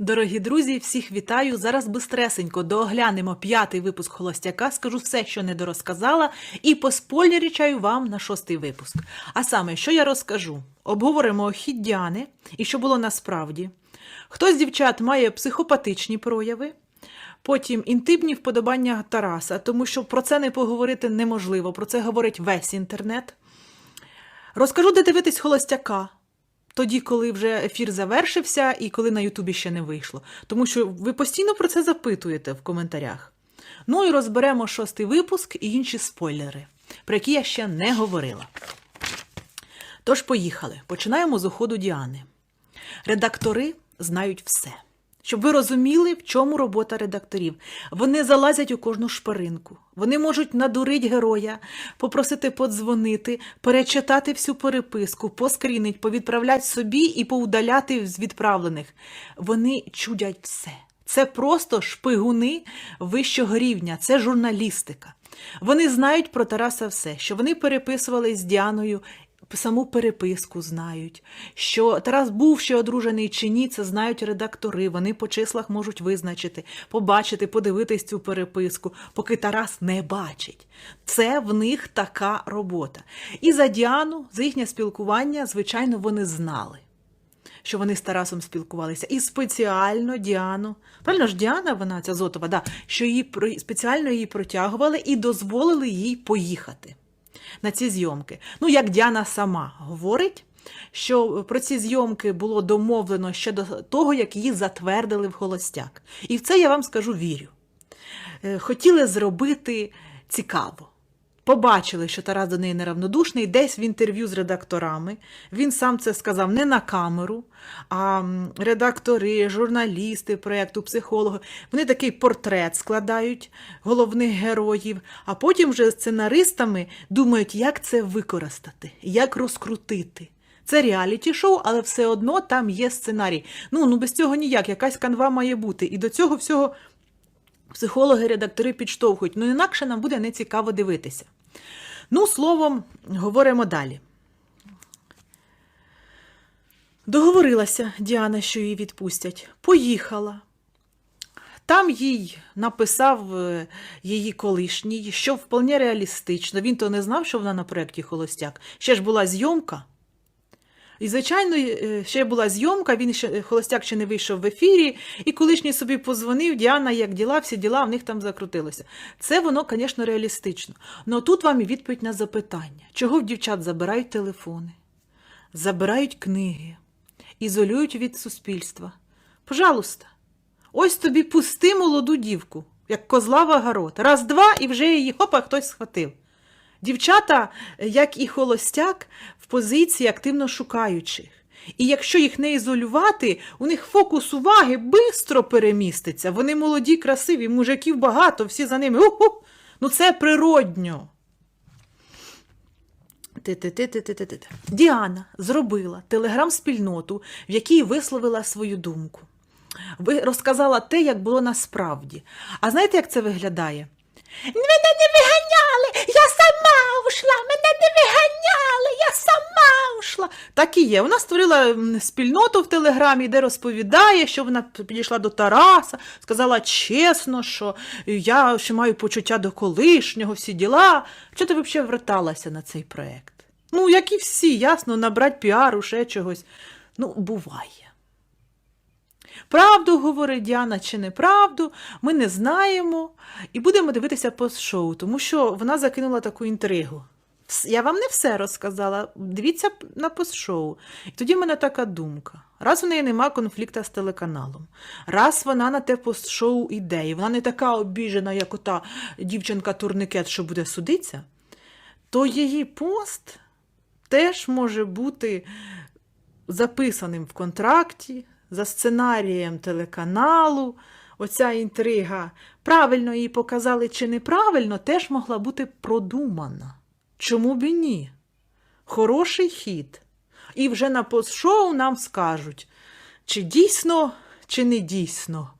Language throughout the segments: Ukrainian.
Дорогі друзі, всіх вітаю. Зараз бистресенько дооглянемо п'ятий випуск Холостяка. Скажу все, що не дорозказала, і поспойлерічаю вам на шостий випуск. А саме, що я розкажу? Обговоримо хід і що було насправді. Хтось з дівчат має психопатичні прояви, потім інтимні вподобання Тараса, тому що про це не поговорити неможливо. Про це говорить весь інтернет. Розкажу, де дивитись холостяка. Тоді, коли вже ефір завершився і коли на Ютубі ще не вийшло. Тому що ви постійно про це запитуєте в коментарях. Ну і розберемо шостий випуск і інші спойлери, про які я ще не говорила. Тож, поїхали. Починаємо з уходу Діани. Редактори знають все. Щоб ви розуміли, в чому робота редакторів. Вони залазять у кожну шпаринку. Вони можуть надурити героя, попросити подзвонити, перечитати всю переписку, поскрінить, повідправляти собі і поудаляти з відправлених. Вони чудять все. Це просто шпигуни вищого рівня, це журналістика. Вони знають про Тараса все, що вони переписували з Діаною саму переписку знають, що Тарас був ще одружений чи ні, це знають редактори. Вони по числах можуть визначити, побачити, подивитись цю переписку, поки Тарас не бачить. Це в них така робота. І за Діану, за їхнє спілкування, звичайно, вони знали. Що вони з Тарасом спілкувалися, і спеціально Діану, правильно ж Діана, вона ця Зотова, да, що її спеціально її протягували і дозволили їй поїхати на ці зйомки. Ну, як Діана сама говорить, що про ці зйомки було домовлено ще до того, як її затвердили в холостяк. І в це я вам скажу вірю. Е, Хотіли зробити цікаво. Побачили, що Тарас до неї неравнодушний, десь в інтерв'ю з редакторами. Він сам це сказав не на камеру, а редактори, журналісти проєкту, психологи. Вони такий портрет складають головних героїв, а потім вже сценаристами думають, як це використати, як розкрутити. Це реаліті-шоу, але все одно там є сценарій. Ну, ну без цього ніяк, якась канва має бути. І до цього всього психологи, редактори підштовхують. Ну, інакше нам буде нецікаво дивитися. Ну, словом, говоримо далі. Договорилася Діана, що її відпустять. Поїхала. Там їй написав е, її колишній, що вполне реалістично. Він то не знав, що вона на проєкті Холостяк. Ще ж була зйомка. І, звичайно, е, ще була зйомка, він ще холостяк ще не вийшов в ефірі, і колишній собі позвонив, Діана, як діла, всі діла в них там закрутилося. Це воно, звісно, реалістично. Але тут вам і відповідь на запитання, чого в дівчат забирають телефони, забирають книги, ізолюють від суспільства. Пожалуйста, ось тобі пусти молоду дівку, як козла в огород. Раз, два, і вже її хопа хтось схватив. Дівчата, як і холостяк, в позиції активно шукаючих. І якщо їх не ізолювати, у них фокус уваги бистро переміститься. Вони молоді, красиві, мужиків багато, всі за ними. Уху! Ну це природньо. Діана зробила телеграм-спільноту, в якій висловила свою думку. Ви розказала те, як було насправді. А знаєте, як це виглядає? Мене не виганяли, ушла, мене не виганяли, я сама ушла. Так і є. Вона створила спільноту в Телеграмі, де розповідає, що вона підійшла до Тараса, сказала чесно, що я ще маю почуття до колишнього, всі діла. Чого ти взагалі верталася на цей проєкт? Ну, як і всі, ясно, набрати піару, ще чогось. Ну, буває. Правду говорить Діана чи неправду, ми не знаємо. І будемо дивитися пост-шоу, тому що вона закинула таку інтригу. Я вам не все розказала. Дивіться на пост-шоу. І тоді в мене така думка. Раз у неї нема конфлікту з телеканалом, раз вона на те пост-шоу іде, і вона не така обіжена, як ота дівчинка-турникет, що буде судитися, то її пост теж може бути записаним в контракті, за сценарієм телеканалу. Оця інтрига, правильно її показали чи неправильно, теж могла бути продумана. Чому б і ні? Хороший хід. І вже на постшоу нам скажуть, чи дійсно, чи не дійсно.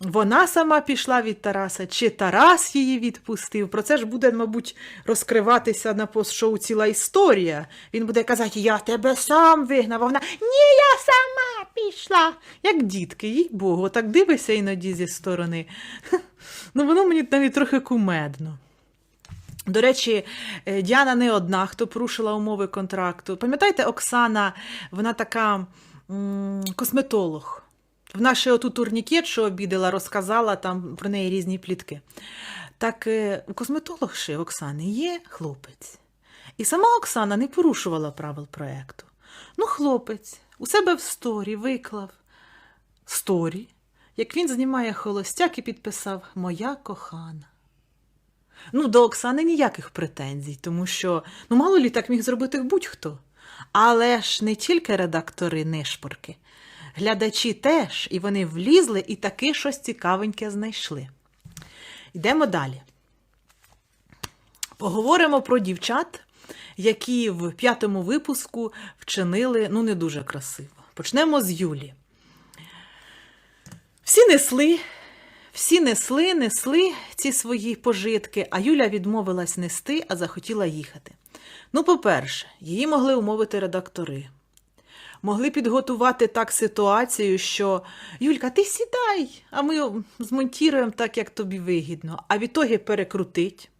Вона сама пішла від Тараса, чи Тарас її відпустив. Про це ж буде, мабуть, розкриватися на постшоу ціла історія. Він буде казати, я тебе сам вигнав, а вона ні, я сама пішла. Як дітки, їй Богу, так дивишся іноді зі сторони. Ну, воно мені навіть трохи кумедно. До речі, е, Діана не одна, хто порушила умови контракту. Пам'ятаєте, Оксана, вона така м, косметолог. Вона ще оту турнікет, що обідала, розказала там про неї різні плітки. Так е, у косметологши Оксани є хлопець. І сама Оксана не порушувала правил проекту. Ну, хлопець у себе в сторі виклав сторі, як він знімає холостяк і підписав Моя кохана. Ну, до Оксани ніяких претензій, тому що ну, мало лі так міг зробити будь-хто. Але ж не тільки редактори нишпорки. Глядачі теж, і вони влізли і таки щось цікавеньке знайшли. Йдемо далі. Поговоримо про дівчат, які в п'ятому випуску вчинили ну, не дуже красиво. Почнемо з Юлі. Всі несли, всі несли, несли ці свої пожитки, а Юля відмовилась нести, а захотіла їхати. Ну, по-перше, її могли умовити редактори. Могли підготувати так ситуацію, що Юлька, ти сідай, а ми змонтіруємо так, як тобі вигідно, а відтоді перекрутить.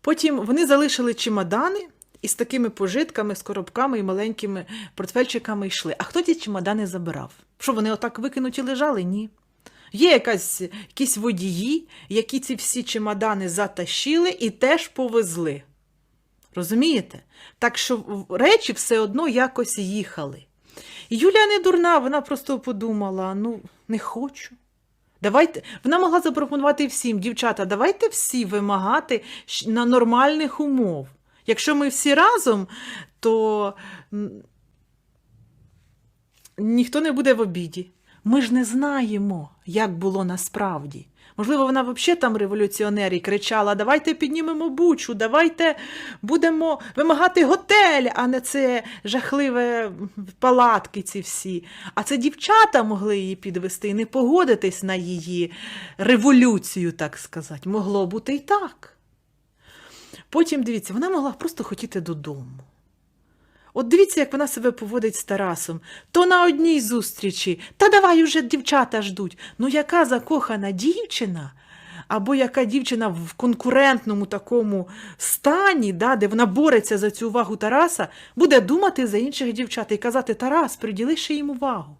Потім вони залишили чемодани і з такими пожитками, з коробками і маленькими портфельчиками йшли. А хто ці чемодани забирав? Що вони отак викинуті лежали? Ні. Є якась, якісь водії, які ці всі чемодани затащили і теж повезли. Розумієте? Так що речі все одно якось їхали. І Юлія не дурна, вона просто подумала: ну, не хочу. Давайте, вона могла запропонувати всім, дівчата, давайте всі вимагати на нормальних умов. Якщо ми всі разом, то ніхто не буде в обіді. Ми ж не знаємо, як було насправді. Можливо, вона взагалі там революціонер і кричала: давайте піднімемо бучу, давайте будемо вимагати готель, а не це жахливе палатки ці всі. А це дівчата могли її підвести і не погодитись на її революцію, так сказати. Могло бути і так. Потім дивіться, вона могла просто хотіти додому. От дивіться, як вона себе поводить з Тарасом. То на одній зустрічі, та давай уже дівчата ждуть. Ну, яка закохана дівчина, або яка дівчина в конкурентному такому стані, да, де вона бореться за цю увагу Тараса, буде думати за інших дівчат і казати: Тарас, приділи ще їм увагу.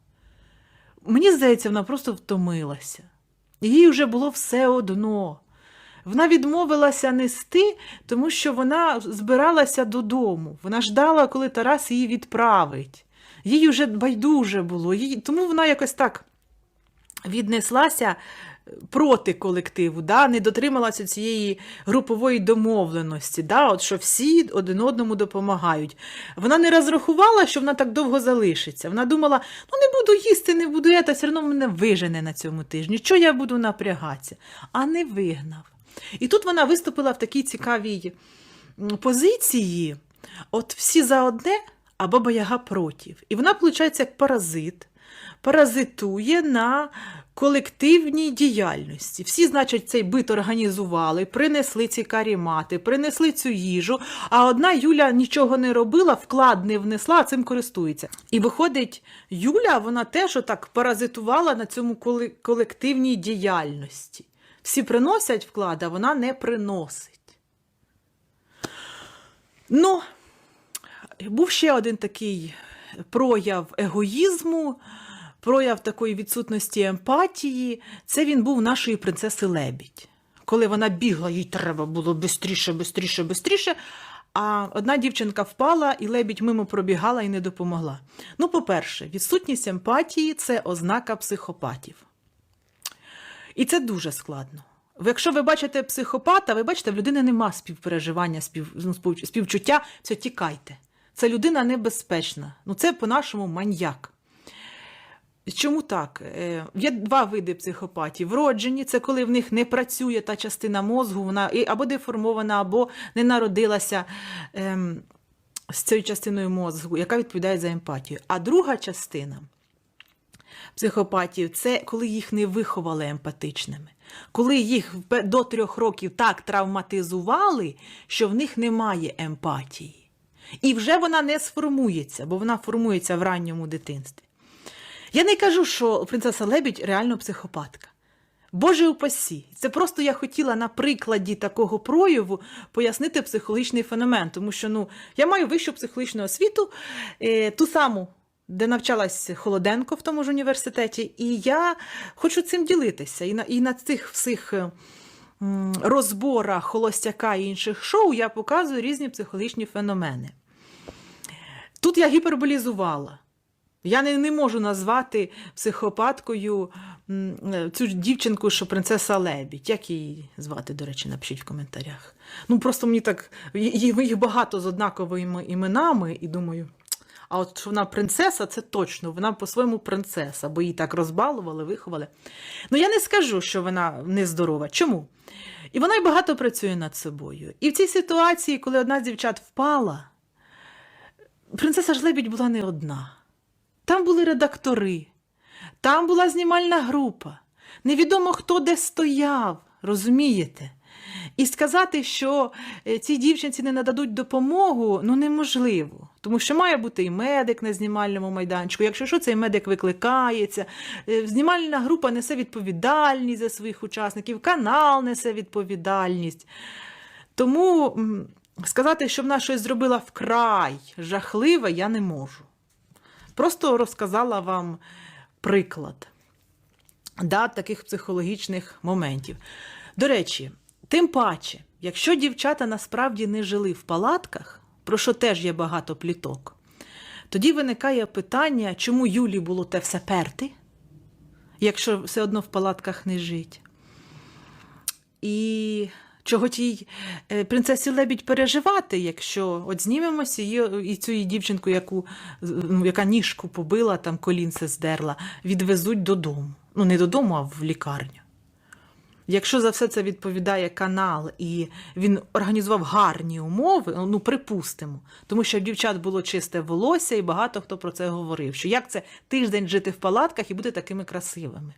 Мені здається, вона просто втомилася. Їй вже було все одно. Вона відмовилася нести, тому що вона збиралася додому. Вона ждала, коли Тарас її відправить. Їй вже байдуже було. Їй... Тому вона якось так віднеслася проти колективу, да? не дотрималася цієї групової домовленості, да? От що всі один одному допомагають. Вона не розрахувала, що вона так довго залишиться. Вона думала, ну не буду їсти, не буду я, та все одно мене вижене на цьому тижні. Що я буду напрягатися? А не вигнав. І тут вона виступила в такій цікавій позиції: от всі за одне, а баба Яга проти. І вона, виходить, як паразит, паразитує на колективній діяльності. Всі, значить, цей бит організували, принесли ці карімати, принесли цю їжу, а одна Юля нічого не робила, вклад не внесла, а цим користується. І виходить, Юля, вона теж отак паразитувала на цьому колективній діяльності. Всі приносять вклад, а вона не приносить. Ну, був ще один такий прояв егоїзму, прояв такої відсутності емпатії. Це він був нашої принцеси Лебідь. Коли вона бігла, їй треба було бистріше, бистріше, бистріше. А одна дівчинка впала, і лебідь мимо пробігала і не допомогла. Ну, по-перше, відсутність емпатії це ознака психопатів. І це дуже складно. Якщо ви бачите психопата, ви бачите, в людини нема співпереживання, спів, ну, співчуття, все тікайте. Це людина небезпечна. Ну, це по-нашому маньяк. Чому так? Е, Є два види психопатів. Вроджені це коли в них не працює та частина мозгу, вона або деформована, або не народилася ем, з цією частиною мозгу, яка відповідає за емпатію. А друга частина психопатів це коли їх не виховали емпатичними, коли їх до трьох років так травматизували, що в них немає емпатії. І вже вона не сформується, бо вона формується в ранньому дитинстві. Я не кажу, що принцеса Лебідь реально психопатка. Боже упасі, це просто я хотіла на прикладі такого прояву пояснити психологічний феномен, тому що ну, я маю вищу психологічну освіту, е, ту саму, де навчалась Холоденко в тому ж університеті, і я хочу цим ділитися. І на, і на цих всіх е, розборах холостяка і інших шоу я показую різні психологічні феномени. Тут я гіперболізувала. Я не, не можу назвати психопаткою е, цю дівчинку, що принцеса Лебідь. Як її звати, до речі, напишіть в коментарях. Ну просто мені так. Їх багато з однаковими іменами, і думаю. А от що вона принцеса, це точно. Вона по-своєму принцеса, бо її так розбалували, виховали. Ну я не скажу, що вона нездорова. Чому? І вона й багато працює над собою. І в цій ситуації, коли одна з дівчат впала, принцеса ж Лебідь була не одна. Там були редактори, там була знімальна група. Невідомо хто де стояв, розумієте? І сказати, що е, цій дівчинці не нададуть допомогу, ну неможливо. Тому що має бути і медик на знімальному майданчику. Якщо що, цей медик викликається, е, знімальна група несе відповідальність за своїх учасників, канал несе відповідальність. Тому сказати, що вона щось зробила вкрай жахливе, я не можу. Просто розказала вам приклад да, таких психологічних моментів. До речі, тим паче, якщо дівчата насправді не жили в палатках, про що теж є багато пліток, тоді виникає питання, чому Юлі було те все перти, якщо все одно в палатках не жить. І чого тій е, принцесі Лебідь переживати, якщо от знімемося і цю її дівчинку, яку, ну, яка ніжку побила, там колінце здерла, відвезуть додому. Ну, не додому, а в лікарню. Якщо за все це відповідає канал і він організував гарні умови, ну припустимо, тому що в дівчат було чисте волосся, і багато хто про це говорив, що як це тиждень жити в палатках і бути такими красивими.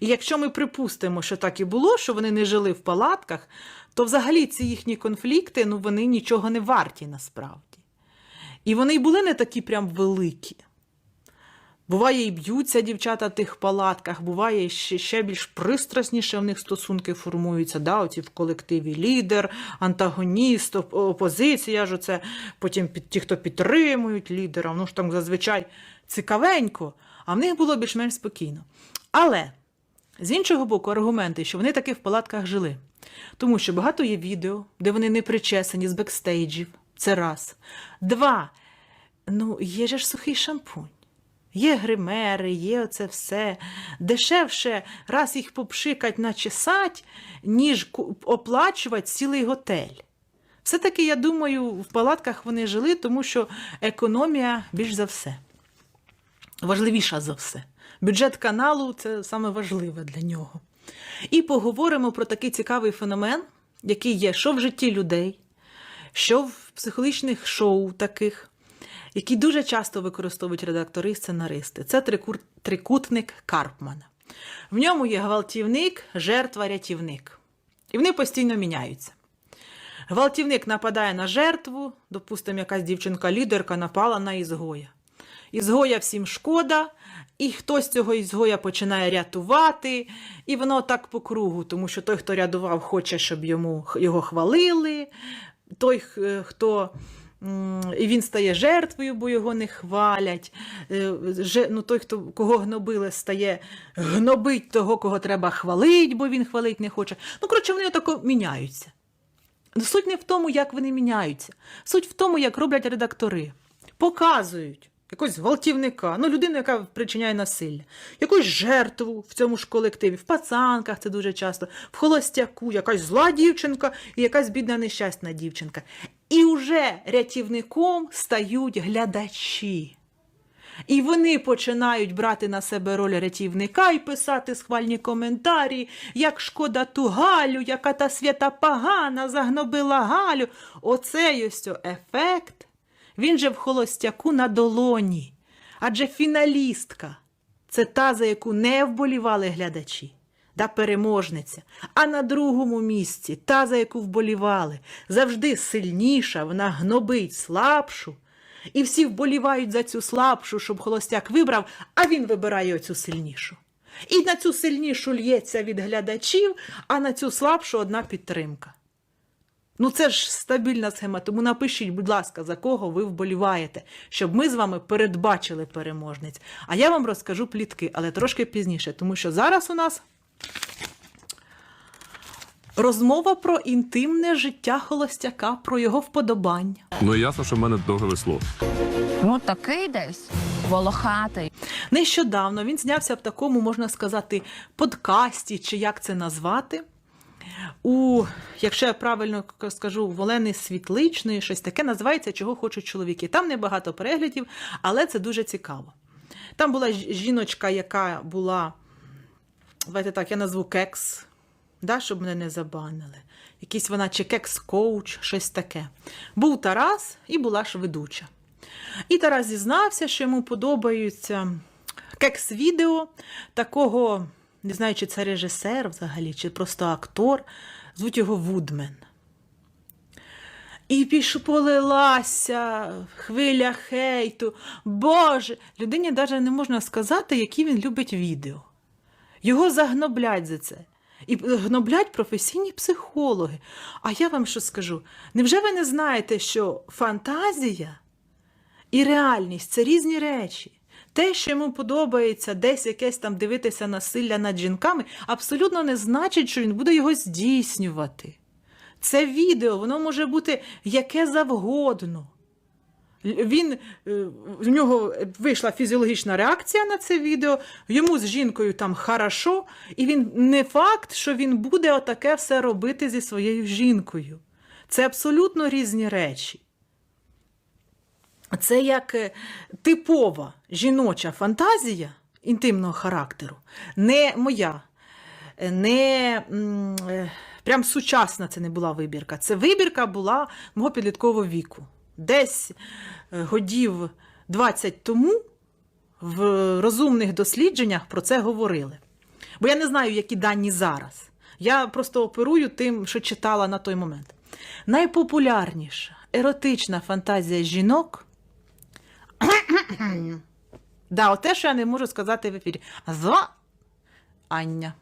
І якщо ми припустимо, що так і було, що вони не жили в палатках, то взагалі ці їхні конфлікти ну, вони нічого не варті насправді. І вони й були не такі прям великі. Буває, і б'ються дівчата в тих палатках, буває ще, ще більш пристрасніше в них стосунки формуються. Да, оці в колективі лідер, антагоніст, опозиція ж оце, потім під, ті, хто підтримують лідера. Ну ж там зазвичай цікавенько, а в них було більш-менш спокійно. Але з іншого боку, аргументи, що вони таки в палатках жили. Тому що багато є відео, де вони не причесані з бекстейджів. Це раз. Два. Ну, є ж сухий шампунь. Є гримери, є оце все. Дешевше раз їх попшикать, начесать, ніж оплачувати цілий готель. Все-таки, я думаю, в палатках вони жили, тому що економія більш за все. Важливіша за все. Бюджет каналу це саме важливе для нього. І поговоримо про такий цікавий феномен, який є що в житті людей, що в психологічних шоу таких, які дуже часто використовують редактори і сценаристи. Це трикутник Карпмана. В ньому є гвалтівник, жертва, рятівник. І вони постійно міняються. Гвалтівник нападає на жертву, допустимо, якась дівчинка-лідерка напала на ізгоя. Ізгоя всім шкода, і хтось цього ізгоя починає рятувати, і воно так по кругу, тому що той, хто рятував, хоче, щоб йому, його хвалили, той, хто. І він стає жертвою, бо його не хвалять. Е, Ну, той, хто кого гнобили, стає гнобить того, кого треба хвалить, бо він хвалить не хоче. Ну, коротше, вони отако міняються. Ну, Суть не в тому, як вони міняються. Суть в тому, як роблять редактори. Показують якогось гвалтівника, ну, людину, яка причиняє насилля, якусь жертву в цьому ж колективі, в пацанках це дуже часто, в холостяку, якась зла дівчинка і якась бідна нещасна дівчинка. І вже рятівником стають глядачі. І вони починають брати на себе роль рятівника і писати схвальні коментарі, як шкода ту Галю, яка та свята погана загнобила Галю. Оцей ось ефект. Він же в холостяку на долоні. Адже фіналістка це та, за яку не вболівали глядачі. Да, переможниця. А на другому місці та, за яку вболівали, завжди сильніша, вона гнобить слабшу. І всі вболівають за цю слабшу, щоб холостяк вибрав, а він вибирає оцю сильнішу. І на цю сильнішу лється від глядачів, а на цю слабшу одна підтримка. Ну, це ж стабільна схема, тому напишіть, будь ласка, за кого ви вболіваєте, щоб ми з вами передбачили переможниць. А я вам розкажу плітки, але трошки пізніше, тому що зараз у нас розмова про інтимне життя холостяка, про його вподобання. Ну ясно, що в мене довге весло. Ну, такий десь волохатий. Нещодавно він знявся в такому, можна сказати, подкасті, чи як це назвати. У, якщо я правильно скажу, в Олени Світличної, щось таке називається Чого хочуть чоловіки. Там небагато переглядів, але це дуже цікаво. Там була жіночка, яка була, давайте так, я назву кекс, да, щоб мене не забанили. Якийсь вона чи кекс-коуч, щось таке. Був Тарас і була ж ведуча. І Тарас зізнався, що йому подобаються кекс-відео такого, не знаю, чи це режисер взагалі, чи просто актор, звуть його Вудмен. І полилася хвиля хейту. Боже, людині навіть не можна сказати, які він любить відео. Його загноблять за це. І гноблять професійні психологи. А я вам що скажу? Невже ви не знаєте, що фантазія і реальність це різні речі. Те, що йому подобається десь якесь там дивитися насилля над жінками, абсолютно не значить, що він буде його здійснювати. Це відео, воно може бути яке завгодно. Він, е, в нього вийшла фізіологічна реакція на це відео, йому з жінкою там хорошо, і він не факт, що він буде отаке все робити зі своєю жінкою. Це абсолютно різні речі. Це як е, типова жіноча фантазія інтимного характеру, не моя, не е, прям сучасна це не була вибірка. Це вибірка була мого підліткового віку. Десь е, годів 20 тому в розумних дослідженнях про це говорили. Бо я не знаю, які дані зараз. Я просто оперую тим, що читала на той момент. Найпопулярніша еротична фантазія жінок. да, оте, що я не можу сказати в ефірі. За Ання.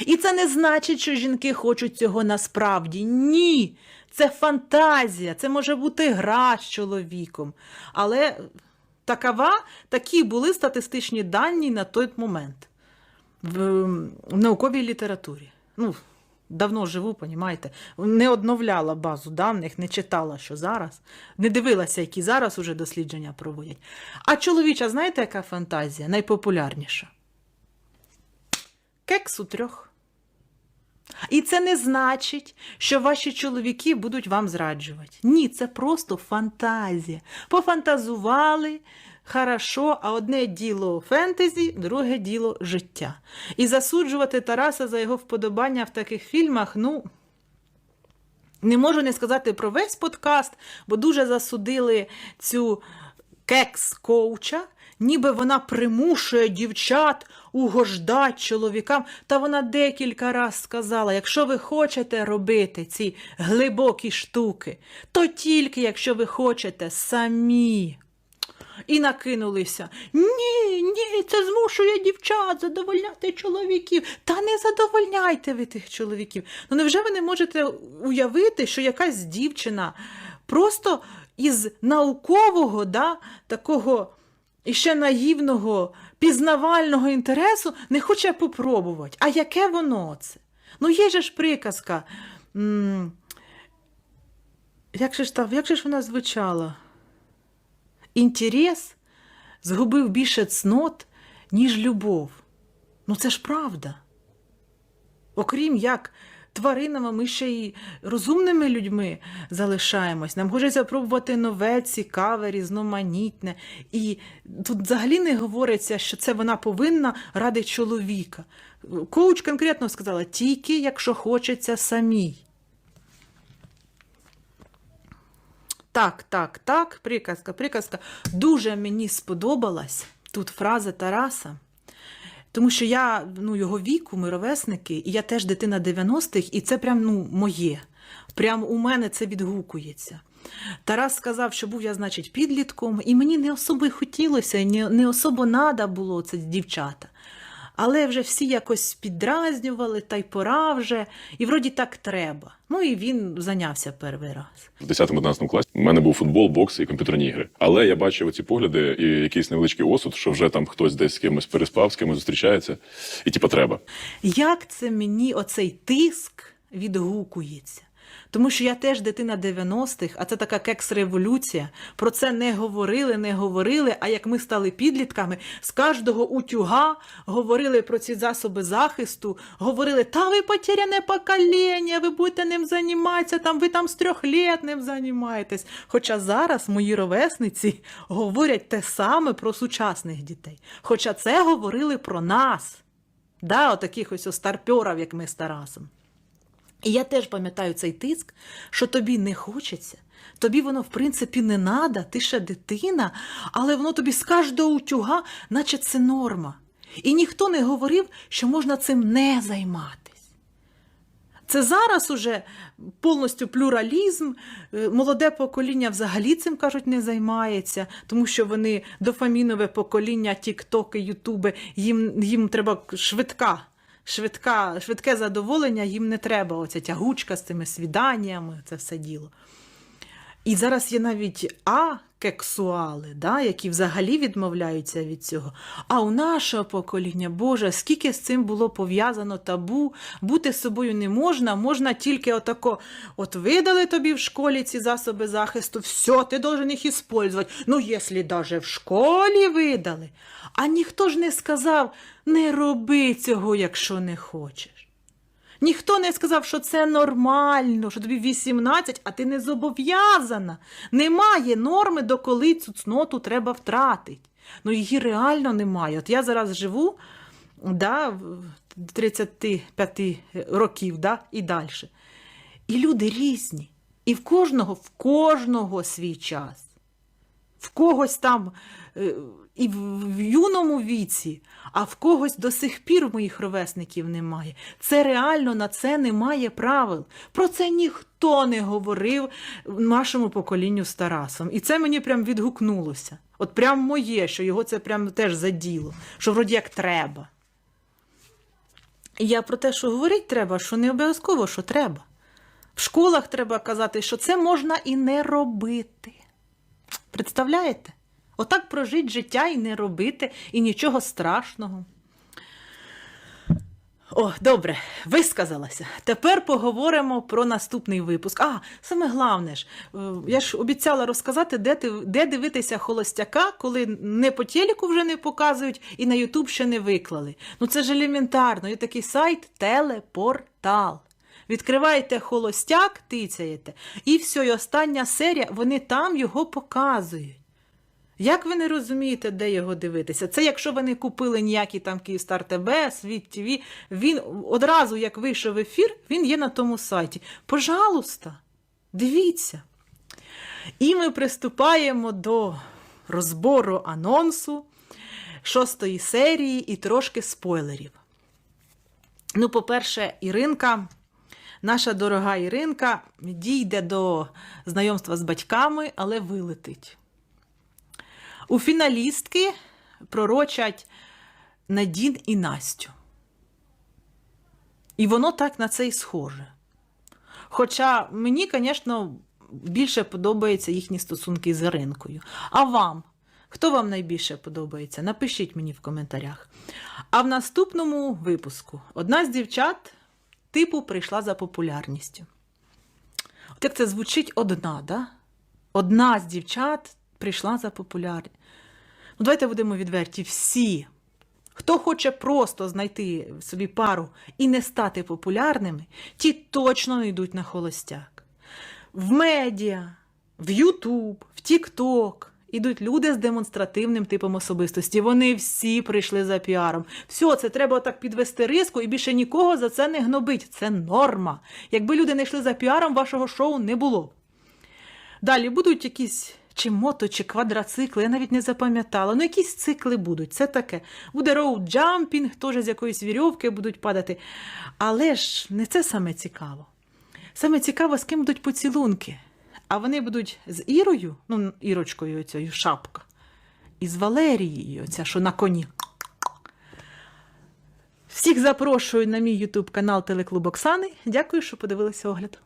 І це не значить, що жінки хочуть цього насправді. Ні. Це фантазія, це може бути гра з чоловіком. Але такова, такі були статистичні дані на той момент в, в науковій літературі. Ну, давно живу, понімаєте, не одновляла базу даних, не читала, що зараз, не дивилася, які зараз уже дослідження проводять. А чоловіча, знаєте, яка фантазія найпопулярніша? Кекс у трьох. І це не значить, що ваші чоловіки будуть вам зраджувати. Ні, це просто фантазія. Пофантазували, хорошо, а одне діло фентезі, друге діло життя. І засуджувати Тараса за його вподобання в таких фільмах, ну. Не можу не сказати про весь подкаст, бо дуже засудили цю кекс-коуча, ніби вона примушує дівчат угождати чоловікам. Та вона декілька раз сказала: якщо ви хочете робити ці глибокі штуки, то тільки якщо ви хочете самі. І накинулися. Ні, ні, це змушує дівчат задовольняти чоловіків. Та не задовольняйте ви тих чоловіків. Ну невже ви не можете уявити, що якась дівчина просто із наукового, да, такого іще наївного, пізнавального інтересу не хоче попробувати? А яке воно це? Ну, є же ж приказка. Як же ж, та, як же ж вона звучала? інтерес згубив більше цнот, ніж любов. Ну це ж правда. Окрім як тваринами, ми ще й розумними людьми залишаємось. Нам хочеться пробувати нове, цікаве, різноманітне. І тут взагалі не говориться, що це вона повинна ради чоловіка. Коуч конкретно сказала, тільки якщо хочеться самій. Так, так, так, приказка, приказка. Дуже мені сподобалась тут фраза Тараса. Тому що я ну, його віку, ми ровесники, і я теж дитина 90-х, і це прям ну, моє. Прям у мене це відгукується. Тарас сказав, що був я, значить, підлітком, і мені не особо хотілося, не особо нада було це дівчата. Але вже всі якось підразнювали, та й пора вже, і вроді так треба. Ну і він зайнявся перший раз. В 10-11 класі у мене був футбол, бокс і комп'ютерні ігри. Але я бачив ці погляди і якийсь невеличкий осуд, що вже там хтось десь з кимось переспав, з кимось зустрічається, і типу треба. Як це мені оцей тиск відгукується? Тому що я теж дитина 90-х, а це така кекс-революція. Про це не говорили, не говорили. А як ми стали підлітками, з кожного утюга говорили про ці засоби захисту, говорили, та ви потеряне покоління, ви будете ним займатися, там ви там з трьох літ ним займаєтесь. Хоча зараз мої ровесниці говорять те саме про сучасних дітей. Хоча це говорили про нас. Да, отаких ось старпьорів, як ми з Тарасом. І я теж пам'ятаю цей тиск, що тобі не хочеться, тобі воно, в принципі, не надо, ти ще дитина, але воно тобі з кожного утюга, наче це норма. І ніхто не говорив, що можна цим не займатись. Це зараз уже повністю плюралізм. Е, Молоде покоління взагалі цим кажуть не займається, тому що вони дофамінове покоління, тіктоки, ютуби, їм, їм треба швидка. Швидка, швидке задоволення, їм не треба оця тягучка з цими свіданнями, це все діло. І зараз є навіть акексуали, да, які взагалі відмовляються від цього. А у нашого покоління, Боже, скільки з цим було пов'язано табу, бути собою не можна, можна тільки отако, от видали тобі в школі ці засоби захисту, все, ти должен їх іспользувати. Ну, якщо навіть в школі видали. А ніхто ж не сказав, не роби цього, якщо не хочеш. Ніхто не сказав, що це нормально, що тобі 18, а ти не зобов'язана. Немає норми, до коли цю цноту треба втратити. Ну, її реально немає. От я зараз живу да, 35 років да, і далі. І люди різні. І в кожного, в кожного свій час. В когось там е, і в юному віці, а в когось до сих пір моїх ровесників немає. Це реально на це немає правил. Про це ніхто не говорив нашому поколінню з Тарасом. І це мені прям відгукнулося. От прям моє, що його це прям теж заділо, що вроді як треба. І я про те, що говорити треба, що не обов'язково, що треба. В школах треба казати, що це можна і не робити. Представляєте? Отак прожити життя і не робити, і нічого страшного. О, добре, висказалася. Тепер поговоримо про наступний випуск. А, саме головне ж, е, я ж обіцяла розказати, де, де дивитися холостяка, коли не по телеку вже не показують і на Ютуб ще не виклали. Ну це ж елементарно. Є такий сайт Телепортал. Відкриваєте холостяк, тицяєте, і все, і остання серія, вони там його показують. Як ви не розумієте, де його дивитися? Це якщо ви не купили ніякі там Київстар ТБ, Світ ТВ, він одразу, як вийшов ефір, він є на тому сайті. Пожалуйста, дивіться. І ми приступаємо до розбору анонсу шостої серії і трошки спойлерів. Ну, по-перше, Іринка, наша дорога Іринка, дійде до знайомства з батьками, але вилетить. У фіналістки пророчать Надін і Настю. І воно так на це й схоже. Хоча мені, звісно, більше подобаються їхні стосунки з Іринкою. А вам? Хто вам найбільше подобається? Напишіть мені в коментарях. А в наступному випуску одна з дівчат типу прийшла за популярністю. От як це звучить одна, да? Одна з дівчат прийшла за популярністю. Ну, давайте будемо відверті. Всі, хто хоче просто знайти собі пару і не стати популярними, ті точно не йдуть на холостяк. В медіа, в Ютуб, в Тікток ідуть люди з демонстративним типом особистості. Вони всі прийшли за піаром. Все, це треба так підвести риску і більше нікого за це не гнобить. Це норма. Якби люди не йшли за піаром, вашого шоу не було. б. Далі будуть якісь чи мото, чи квадроцикли, я навіть не запам'ятала. Ну, якісь цикли будуть, це таке. Буде роуд-джампінг, теж з якоїсь вірьовки будуть падати. Але ж не це саме цікаво. Саме цікаво, з ким будуть поцілунки. А вони будуть з Ірою, ну, Ірочкою, оцею шапка, і з Валерією, оця, що на коні. Всіх запрошую на мій ютуб канал Телеклуб Оксани. Дякую, що подивилися огляд.